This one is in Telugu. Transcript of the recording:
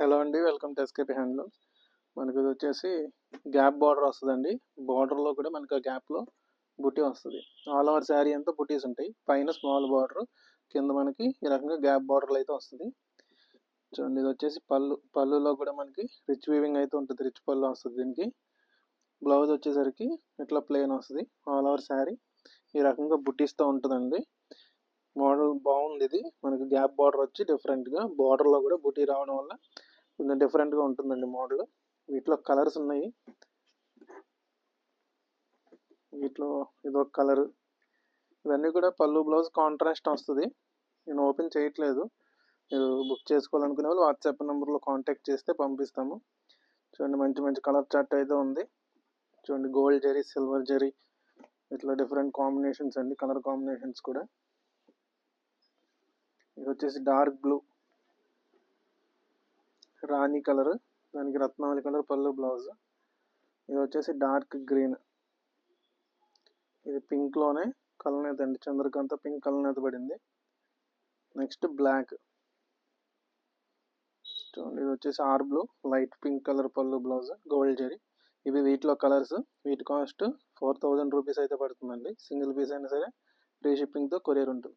హలో అండి వెల్కమ్ టు ఎస్కేపీ హ్యాండ్లూమ్స్. మనకి ఇది వచ్చేసి గ్యాప్ బార్డర్ వస్తుందండి. బార్డర్లో కూడా మనకి ఆ గ్యాప్లో బుటీ వస్తుంది. ఆల్ ఓవర్ శారీ అంతా బుటీస్ ఉంటాయి. పైన స్మాల్ బార్డర్ కింద మనకి ఈ రకంగా గ్యాప్ బార్డర్లు అయితే వస్తుంది. చూడండి ఇది వచ్చేసి పళ్ళు పళ్ళులో కూడా మనకి రిచ్ వీవింగ్ అయితే ఉంటుంది. రిచ్ పళ్ళు వస్తుంది దీనికి. బ్లౌజ్ వచ్చేసరికి ఇట్లా ప్లెయిన్ వస్తుంది. ఆల్ ఓవర్ శారీ ఈ రకంగా బుటీస్తో ఉంటుందండి. మోడల్ బాగుంది ఇది. మనకి గ్యాప్ బార్డర్ వచ్చి డిఫరెంట్గా బార్డర్లో కూడా బుటీ రావడం వల్ల కొంచెం డిఫరెంట్గా ఉంటుందండి మోడల్. వీటిలో కలర్స్ ఉన్నాయి. వీటిలో ఇదొక కలర్ ఇవన్నీ కూడా పళ్ళు బ్లౌజ్ కాంట్రాస్ట్ వస్తుంది. నేను ఓపెన్ చేయట్లేదు. మీరు బుక్ చేసుకోవాలనుకునే వాళ్ళు వాట్సాప్ నెంబర్లో కాంటాక్ట్ చేస్తే పంపిస్తాము. చూడండి మంచి మంచి కలర్ చార్ట్ అయితే ఉంది. చూడండి గోల్డ్ జరీ సిల్వర్ జరీ. ఇట్లా డిఫరెంట్ కాంబినేషన్స్ అండి కలర్ కాంబినేషన్స్ కూడా. ఇది వచ్చేసి డార్క్ బ్లూ రాణి కలర్ దానికి రత్నావళి కలర్ పళ్ళు బ్లౌజ్. ఇది వచ్చేసి డార్క్ గ్రీన్. ఇది పింక్లోనే కలనేత అండి. చంద్రకాంత పింక్ కలనేత పడింది. Next black. చూడండి ఇది వచ్చేసి are blue light pink colour పళ్ళు బ్లౌజ్ గోల్డ్ జరీ. ఇవి వీటిలో కలర్స్. వీటి కాస్ట్ ఫోర్ థౌజండ్ రూపీస్ అయితే పడుతుందండి. సింగిల్ పీస్ అయినా సరే ఫ్రీ షిప్పింగ్తో కొరియర్ ఉంటుంది.